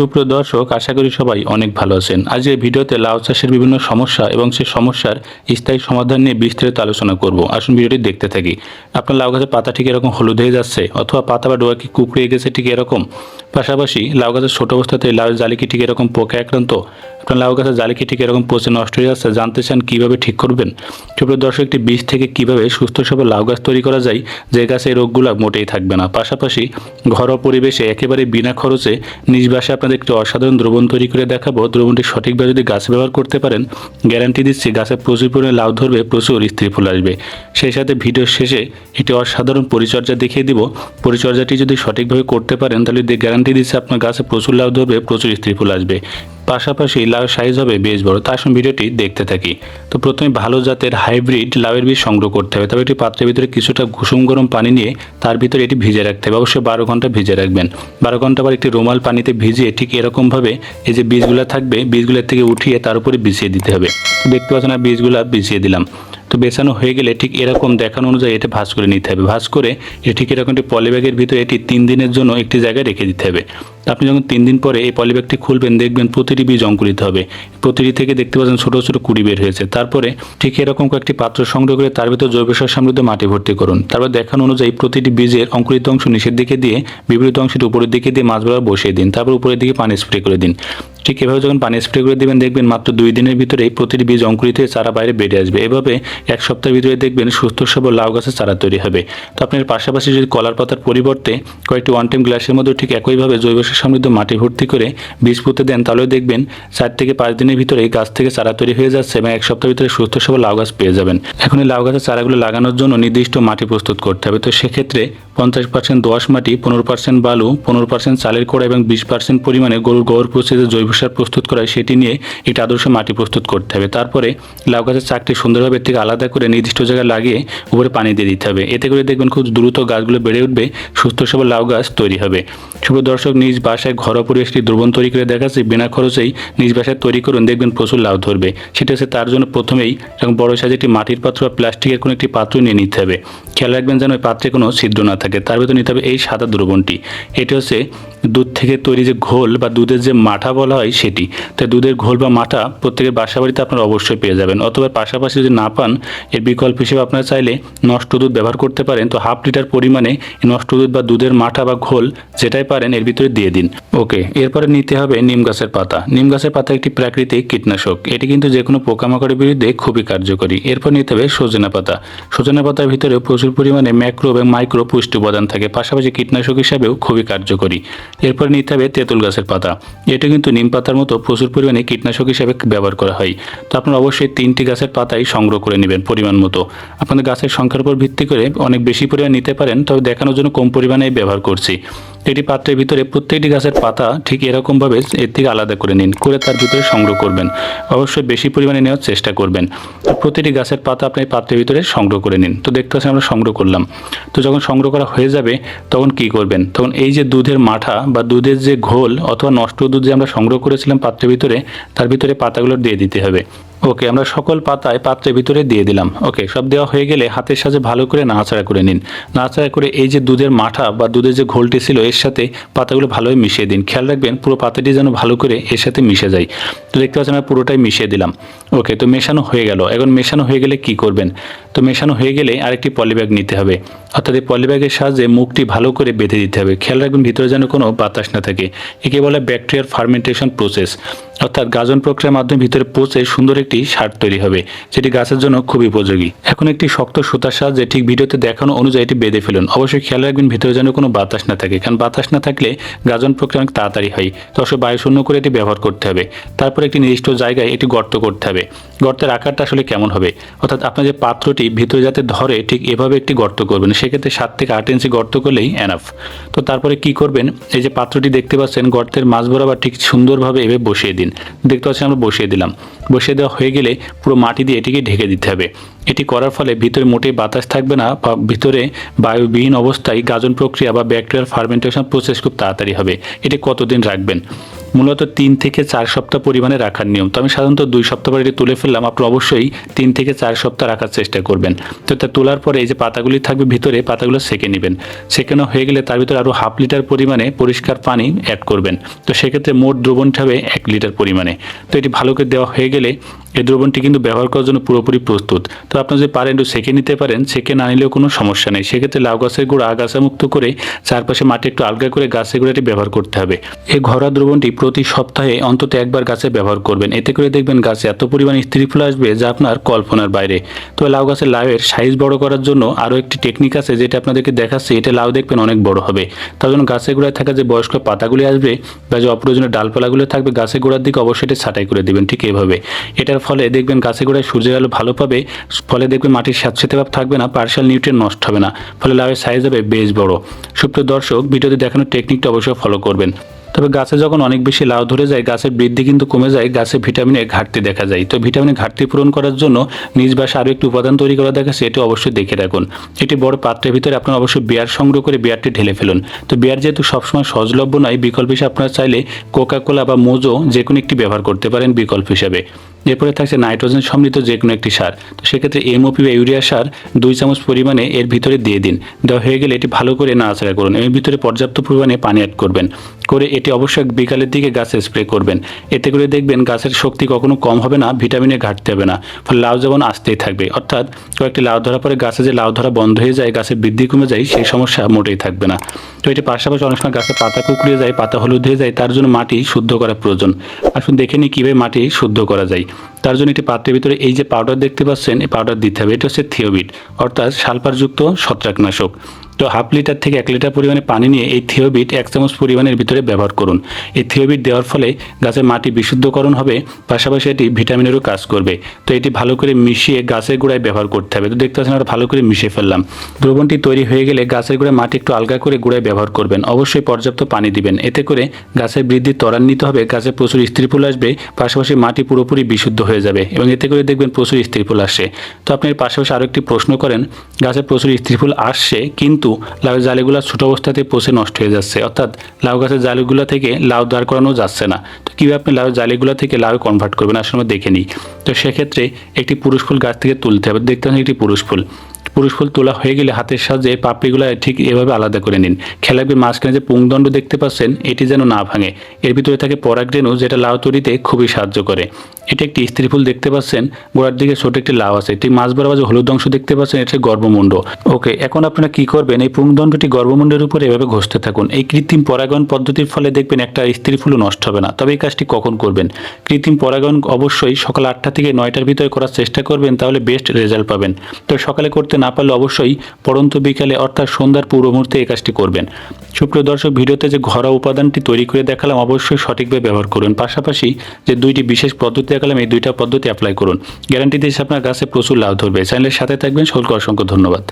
সুপ্রিয় দর্শক, আশা করি সবাই অনেক ভালো আছেন। আজ এই ভিডিওতে লাউ চাষের বিভিন্ন সমস্যা এবং সেই সমস্যার স্থায়ী সমাধান নিয়ে বিস্তারিত আলোচনা করব। আসুন ভিডিওটি দেখতে থাকি। আপনার লাউ গাছের পাতা ঠিক এরকম হলুদ হয়ে যাচ্ছে অথবা পাতা বা ডোয়া কি কুকড়িয়ে গেছে ঠিক এরকম? পাশাপাশি লাউ গাছের ছোটো অবস্থাতে লাউ জালি কি ঠিক এরকম পোকা আক্রান্ত? আপনার লাউ গাছের জালি কি ঠিক এরকম পচে নষ্ট হয়ে যাচ্ছে? জানতে চান কীভাবে ঠিক করবেন? সুপ্রিয় দর্শক, একটি বীজ থেকে কীভাবে সুস্থ সবল লাউ গাছ তৈরি করা যায়, যে গাছে রোগগুলো মোটেই থাকবে না। পাশাপাশি ঘরোয়া পরিবেশে একেবারে বিনা খরচে নিজ বাসায় আপনাদের একটি অসাধারণ দ্রবণ তৈরি করে দেখাবো। দ্রবণটি সঠিকভাবে যদি গাছ ব্যবহার করতে পারেন, গ্যারান্টি দিচ্ছি গাছে প্রচুর পরিমাণে লাউ ধরবে, প্রচুর স্ত্রী ফুল আসবে। সেই সাথে ভিডিওর শেষে একটি অসাধারণ পরিচর্যা দেখিয়ে দিব। পরিচর্যাটি যদি সঠিকভাবে করতে পারেন, তাহলে গ্যারান্টি দিচ্ছে আপনার গাছে প্রচুর লাউ ধরবে, প্রচুর স্ত্রী ফুল আসবে। পাশাপাশি লাউ সাইজ হবে বেশ বড়। তার সঙ্গে ভিডিওটি দেখতে থাকি। তো প্রথমে ভালো জাতের হাইব্রিড লাউয়ের বীজ সংগ্রহ করতে হবে। তবে একটি পাত্রের ভিতরে কিছুটা কুসুম গরম পানি নিয়ে তার ভিতরে এটি ভিজে রাখতে হবে। অবশ্যই বারো ঘণ্টা ভিজে রাখবেন। বারো ঘণ্টা পর একটি রুমাল পানিতে ভিজিয়ে ঠিক এরকমভাবে এই যে বীজগুলো থাকবে বীজগুলোর থেকে উঠিয়ে তার উপরে বিছিয়ে দিতে হবে। দেখতে পাচ্ছেন আর বীজগুলো বিছিয়ে দিলাম। তো বেছানো হয়ে গেলে ঠিক এরকম দেখানো অনুযায়ী এটা ভাঁজ করে নিতে হবে। ভাঁজ করে এটি ঠিক এরকম একটি পলিব্যাগের ভিতরে এটি তিন দিনের জন্য একটি জায়গায় রেখে দিতে হবে। আপনি যখন তিন দিন পরে এই পলিব্যাগটি খুলবেন, দেখবেন প্রতিটি বীজ অঙ্কুরিত হবে। প্রতিটি থেকে দেখতে পাচ্ছেন ছোটো ছোটো কুড়ি বের হয়েছে। তারপরে ঠিক এরকম কয়েকটি পাত্র সংগ্রহ করে তার ভিতর জৈব সার সমৃদ্ধ মাটি ভর্তি করুন। তারপর দেখানো অনুযায়ী প্রতিটি বীজের অঙ্কুরিত অংশ নিচের দিকে দিয়ে বিপরীত অংশটি উপরের দিকে দিয়ে মাছ বরাবর বসিয়ে দিন। তারপর উপরের দিকে পানি স্প্রে করে দিন। ঠিক এভাবে যখন পানি স্প্রে করে দেবেন, দেখবেন মাত্র দুই দিনের ভিতরে প্রতিটি বীজ অঙ্কুরিত হয়ে চারা বাইরে বেড়ে আসবে। এভাবে এক সপ্তাহের ভিতরে দেখবেন সুস্থ, সবল লাউ গাছের চারা তৈরি হবে। তো আপনার পাশাপাশি যদি কলার পাতার পরিবর্তে কয়েকটি ওয়ান টাইম গ্লাসের মধ্যে ঠিক একইভাবে জৈব সার সমৃদ্ধ মাটি ভর্তি করে বীজ পুঁতে দেন তাহলেও দেখবেন চার থেকে পাঁচ দিনের ভিতরে গাছ থেকে চারা তৈরি হয়ে যাচ্ছে এবং এক সপ্তাহের ভিতরে সুস্থ সব লাউ গাছ পেয়ে যাবেন। এখন এই লাউ গাছের চারাগুলো লাগানোর জন্য নির্দিষ্ট মাটি প্রস্তুত করতে হবে। তো সেক্ষেত্রে পঞ্চাশ পার্সেন্ট দোআঁশ মাটি, পনেরো পার্সেন্ট বালু, পনেরো পার্সেন্ট চালের কোড়া এবং বিশ পার্সেন্ট পরিমাণে গরুর গোবর পচে জৈব সার প্রস্তুত করা হয়। সেটি নিয়ে একটি আদর্শ মাটি প্রস্তুত করতে হবে। তারপরে লাউ গাছের চাকটি সুন্দরভাবে থেকে আলাদা করে নির্দিষ্ট জায়গায় লাগিয়ে উপরে পানি দিয়ে দিতে হবে। এতে করে দেখবেন খুব দ্রুত গাছগুলো বেড়ে উঠবে, সুস্থ সবল লাউ গাছ তৈরি হবে। শুভ দর্শক, নিজ বাসায় ঘরোয়া পরিবেশটি দ্রবণ তৈরি করে দেখাচ্ছে। বিনা খরচেই নিজ বাসায় তৈরি করুন, দেখবেন প্রচুর লাউ ধরবে। সেটা হচ্ছে তার জন্য প্রথমেই এরকম বড় সাইজে একটি মাটির পাত্র বা প্লাস্টিকের কোনো একটি পাত্র নিয়ে নিতে হবে। খেয়াল রাখবেন যেন ওই পাত্রে কোনো ছিদ্র না থাকে। তার ভিতরে নিতে হবে এই সাদা দ্রবণটি। এটি হচ্ছে দুধ থেকে তৈরি যে ঘোল বা দুধের যে মাঠা বলা হয় সেটি। তাই দুধের ঘোল বা মাঠা প্রত্যেকের বাসা বাড়িতে আপনারা অবশ্যই পেয়ে যাবেন। অথবা পাশাপাশি যদি না পান, এর বিকল্প হিসেবে আপনারা চাইলে নষ্ট দুধ ব্যবহার করতে পারেন। তো হাফ লিটার পরিমাণে নষ্ট দুধ বা দুধের মাঠা বা ঘোল যেটাই পারেন, এর ভিতরে দিয়ে দিন। ওকে, এরপরে নিতে হবে নিম গাছের পাতা। নিম গাছের পাতা একটি প্রাকৃতিক কীটনাশক। এটি কিন্তু যে কোনো পোকামাকড়ের বিরুদ্ধে খুবই কার্যকরী। এরপর নিতে হবে সজনা পাতা। সজনা পাতার ভিতরে প্রচুর পরিমাণে ম্যাক্রো এবং মাইক্রো পুষ্টি উপাদান থাকে। পাশাপাশি কীটনাশক হিসাবেও খুবই কার্যকরী। এরপর নিতে হবে তেঁতুল গাছের পাতা। এটা কিন্তু নিম পাতার মতো প্রচুর পরিমাণে কীটনাশক হিসাবে ব্যবহার করা হয়। তো আপনারা অবশ্যই তিনটি গাছের পাতাই সংগ্রহ করে নেবেন পরিমাণ মতো। আপনাদের গাছের সংখ্যার উপর ভিত্তি করে অনেক বেশি পরিমাণ নিতে পারেন, তবে দেখানোর জন্য কম পরিমাণে ব্যবহার করছি। এটি পাত্রের ভিতরে প্রত্যেকটি গাছের পাতা ঠিক এরকমভাবে এর থেকে আলাদা করে নিন, করে তার ভিতরে সংগ্রহ করবেন। অবশ্যই বেশি পরিমাণে নেওয়ার চেষ্টা করবেন। প্রতিটি গাছের পাতা আপনি পাত্রের ভিতরে সংগ্রহ করে নিন। তো দেখতে পাচ্ছেন আমরা সংগ্রহ করলাম। তো যখন সংগ্রহ করা হয়ে যাবে, তখন কি করবেন? তখন এই যে দুধের মাঠা বা দুধের যে ঘোল অথবা নষ্ট দুধ যে আমরা সংগ্রহ করেছিলাম পাত্রের ভিতরে, তার ভিতরে পাতাগুলো দিয়ে দিতে হবে। ওকে, আমরা সকল পাতায় পাত্রের ভিতরে দিয়ে দিলাম। ওকে, সব দেওয়া হয়ে গেলে হাতের সাথে ভালো করে নাড়াচাড়া করে নিন। নাড়াচাড়া করে এই যে দুধের মাঠা বা দুধের যে ঘোলটি ছিল, এর সাথে পাতাগুলো ভালোভাবে মিশিয়ে দিন। খেয়াল রাখবেন, পুরো পাতাটি যেন ভালো করে এর সাথে মিশে যায়। তো দেখতে পাচ্ছেন, আমরা পুরোটাই মিশিয়ে দিলাম। ওকে, তো মেশানো হয়ে গেল। এখন মেশানো হয়ে গেলে কি করবেন? তো মেশানো হয়ে গেলে আরেকটি পলিব্যাগ নিতে হবে। অর্থাৎ এই পলিব্যাগের সাহায্যে মুখটি ভালো করে বেঁধে দিতে হবে। খেয়াল রাখবেন, ভিতরে যেন কোনো বাতাস না থাকে। একে বলে ব্যাকটেরিয়ার ফার্মেন্টেশন প্রসেস। অর্থাৎ গাজন প্রক্রিয়ার মাধ্যমে ভিতরে পচে সুন্দর একটি সার তৈরি হবে, যেটি গাছের জন্য খুবই উপযোগী। এখন একটি শক্ত সুতার সাহায্যে ঠিক ভিডিওতে দেখানো অনুযায়ী এটি বেঁধে ফেলুন। অবশ্যই খেয়াল রাখবেন ভিতরে যেন কোনো বাতাস না থাকে, কারণ বাতাস না থাকলে গাজন প্রক্রিয়া অনেক তাড়াতাড়ি হয়। তো অবশ্যই বায়ু শূন্য করে এটি ব্যবহার করতে হবে। তারপর একটি নির্দিষ্ট জায়গায় একটি গর্ত করতে হবে। গর্তের আকারটা আসলে কেমন হবে? অর্থাৎ আপনার যে পাত্রটি ভিতরে যাতে ধরে, ঠিক এভাবে একটি গর্ত করবেন। সেক্ষেত্রে সাত থেকে আট ইঞ্চি গর্ত করলেই এনাফ তো তারপরে কি করবেন? এই যে পাত্রটি দেখতে পাচ্ছেন, গর্তের মাঝ বরাবর ঠিক সুন্দরভাবে এভাবে বসিয়ে দিন। দেখতে পাচ্ছেন আমরা বসিয়ে দিলাম। বসিয়ে দেওয়া হয়ে গেলে পুরো মাটি দিয়ে এটিকে ঢেকে দিতে হবে। এটি করার ফলে ভিতরে মোটেই বাতাস থাকবে না বা ভিতরে বায়ুবিহীন অবস্থায় গাজন প্রক্রিয়া বা ব্যাকটেরিয়াল ফার্মেন্টেশন প্রসেস খুব তাড়াতাড়ি হবে। এটি কতদিন রাখবেন? মূলত তিন থেকে চার সপ্তাহ পরিমাণে রাখার নিয়ম। তো আমি সাধারণত দুই সপ্তাহ পরে এটি তুলে ফেললাম। আপনি অবশ্যই তিন থেকে চার সপ্তাহ রাখার চেষ্টা করবেন। তো তা তোলার পরে এই যে পাতাগুলি থাকবে ভিতরে, পাতাগুলো সেকে নেবেন। সেকেনো হয়ে গেলে তার ভিতরে আরও হাফ লিটার পরিমাণে পরিষ্কার পানি অ্যাড করবেন। তো সেক্ষেত্রে মোট দ্রবণটা হবে এক লিটার পরিমাণে। তো এটি ভালো করে দেওয়া হয়ে গেলে এই দ্রবণটি কিন্তু ব্যবহার করার জন্য পুরোপুরি প্রস্তুত। তো আপনি যদি পারেন একটু সেকে নিতে পারেন, সেকে না নিলেও কোনো সমস্যা নেই। সেক্ষেত্রে লাউ গাছের গুঁড়া আগাছা মুক্ত করে চারপাশে মাটি একটু আলগা করে গাছের গুঁড়াটি ব্যবহার করতে হবে। এই ঘরোয়া দ্রবণটি প্রতি সপ্তাহে অন্তত একবার গাছে ব্যবহার করবেন। এতে করে দেখবেন গাছে এত পরিমাণ স্ত্রী ফুল আসবে যা আপনার কল্পনার বাইরে। তো লাউ গাছের লাউয়ের সাইজ বড় করার জন্য আরও একটি টেকনিক আছে যেটা আপনাদেরকে দেখাচ্ছি। এটা লাউ দেখবেন অনেক বড় হবে। তার জন্য গাছের গোড়ায় থাকা যে বয়স্ক পাতাগুলি আসবে বা যে অপ্রয়োজনীয় ডালপালাগুলো থাকবে, গাছের গোড়ার দিকে অবশ্যই এটা ছাঁটাই করে দেবেন ঠিক এভাবে। এটার ফলে দেখবেন গাছের গোড়ায় সূর্যের আলো ভালো পাবে, ফলে দেখবেন মাটির স্যাঁতসেতে ভাব থাকবে না পার্শাল নিউট্রিয়েন্ট নষ্ট হবে না, ফলে লাউয়ের সাইজ হবে বেশ বড়। সুপ্রিয় দর্শক, ভিডিওতে দেখানোর টেকনিকটা অবশ্যই ফলো করবেন। তবে গাছে যখন অনেক বেশি লাউ ধরে যায়, গাছের বৃদ্ধি কিন্তু কমে যায়, গাছে ভিটামিনের ঘাটতি দেখা যায়। তো ভিটামিনের ঘাটতি পূরণ করার জন্য নিজ বাসা আরও একটি উপাদান তৈরি করা দেখা এটি অবশ্যই দেখে রাখুন। এটি বড় পাত্রের ভিতরে আপনার অবশ্যই বিয়ার সংগ্রহ করে বিয়ারটি ঢেলে ফেলুন। তো বিয়ার যেহেতু সবসময় সহজলভ্য নয়, বিকল্প হিসেবে আপনারা চাইলে কোকাকোলা বা মোজো যে কোনো একটি ব্যবহার করতে পারেন বিকল্প হিসাবে। এরপরে থাকছে নাইট্রোজেন সমৃদ্ধ যে কোনো একটি সার। তো সেক্ষেত্রে এমওপি বা ইউরিয়া সার দুই চামচ পরিমাণে এর ভিতরে দিয়ে দিন। দেওয়া হয়ে গেলে এটি ভালো করে নাড়াচাড়া করুন। এর ভিতরে পর্যাপ্ত পরিমাণে পানি অ্যাড করবেন। করে এটি অবশ্যই বিকালের দিকে গাছে স্প্রে করবেন। এতে করে দেখবেন গাছের শক্তি কখনো কম হবে না, ভিটামিনে ঘাটতে হবে না। ফলে লাউ যেমন আসতেই থাকবে। অর্থাৎ কয়েকটি লাউ ধরার পরে গাছে যে লাউ ধরা বন্ধ হয়ে যায়, গাছের বৃদ্ধি কমে যায়, সেই সমস্যা মোটেই থাকবে না। তো এটি পাশাপাশি অনেক সময় গাছে পাতা কুকড়িয়ে যায়, পাতা হলুদ হয়ে যায়, তার জন্য মাটি শুদ্ধ করা প্রয়োজন। আসুন দেখে নিই কীভাবে মাটি শুদ্ধ করা যায়। Agreed. তার জন্য একটি পাত্রের ভিতরে এই যে পাউডার দেখতে পাচ্ছেন, এই পাউডার দিতে হবে। এটা হচ্ছে থিওবিট অর্থাৎ সালফারযুক্ত ছত্রাকনাশক। তো হাফ লিটার থেকে এক লিটার পরিমাণে পানি নিয়ে এই থিওবিট এক চামচ পরিমাণের ভিতরে ব্যবহার করুন। এই থিওবিট দেওয়ার ফলে গাছের মাটি বিশুদ্ধকরণ হবে, পাশাপাশি এটি ভিটামিনেরও কাজ করবে। তো এটি ভালো করে মিশিয়ে গাছের গোড়ায় ব্যবহার করতে হবে। তো দেখতে পাচ্ছেন আমরা ভালো করে মিশিয়ে ফেললাম। দ্রবণটি তৈরি হয়ে গেলে গাছের গোড়ায় মাটি একটু আলগা করে গোড়ায় ব্যবহার করবেন। অবশ্যই পর্যাপ্ত পানি দিবেন। এতে করে গাছের বৃদ্ধি ত্বরান্বিত হবে, গাছে প্রচুর স্ত্রীফুল আসবে, পাশাপাশি মাটি পুরোপুরি বিশুদ্ধ হয়ে যাবে এবং এতে করে দেখবেন প্রচুর স্ত্রীফুল আসে। তো আপনি পাশাপাশি আরও একটি প্রশ্ন করেন, গাছে প্রচুর স্ত্রীফুল আসছে, কিন্তু লাউ জালিগুলো ছোটো অবস্থাতে পচে নষ্ট হয়ে যাচ্ছে। অর্থাৎ লাউ গাছের জালিগুলো থেকে লাউ দাঁড় করানো যাচ্ছে না। তো কীভাবে আপনি লাউ জালিগুলো থেকে লাউ কনভার্ট করবেন? আসলে আমরা দেখে নিই। তো সেক্ষেত্রে একটি পুরুষ ফুল গাছ থেকে তুলতে হবে। দেখতে হবে একটি পুরুষ ফুল। পুরুষ ফুল তোলা হয়ে গেলে হাতের সাহায্যে পাপড়িগুলো ঠিক এভাবে আলাদা করে নিন। খেলাবে মাঝখানে যে পুংদণ্ড দেখতে পাচ্ছেন, এটি যেন না ভাঙে। এর ভিতরে থাকে পরাগরেণু যেটা লাউ তৈরিতে খুবই সাহায্য করে। এটি একটি স্ত্রী ফুল দেখতে পাচ্ছেন, গোড়ার দিকে ছোট একটি লাউ আছে। ঠিক মাছ বরাবর যে হলুদ অংশ দেখতে পাচ্ছেন, এটা গর্ভমুণ্ড। ওকে, এখন আপনারা কি করবেন? এই পুংদণ্ডটি গর্ভমুণ্ডের উপরে এভাবে ঘষতে থাকুন। এই কৃত্রিম পরাগায়ন পদ্ধতির ফলে দেখবেন একটা স্ত্রী ফুলও নষ্ট হবে না। তবে এই কাজটি কখন করবেন? কৃত্রিম পরাগায়ন অবশ্যই সকাল আটটা থেকে নয়টার ভিতরে করার চেষ্টা করবেন, তাহলে বেস্ট রেজাল্ট পাবেন। তো সকালে করতে না পারলে অবশ্যই পরন্ত বিকালে অর্থাৎ সন্ধ্যার পূর্ব মুহূর্তে এই কাজটি করবেন। সুপ্রিয় দর্শক, ভিডিওতে যে ঘরোয়া উপাদানটি তৈরি করে দেখালাম অবশ্যই সঠিকভাবে ব্যবহার করুন। পাশাপাশি যে দুইটি বিশেষ পদ্ধতি দেখালাম, এই দুইটা পদ্ধতি অ্যাপ্লাই করুন। গ্যারান্টি দিয়েছে আপনার গাছে প্রচুর লাভ ধরবে। চ্যানেলের সাথে থাকবেন। সকলকে অসংখ্য ধন্যবাদ।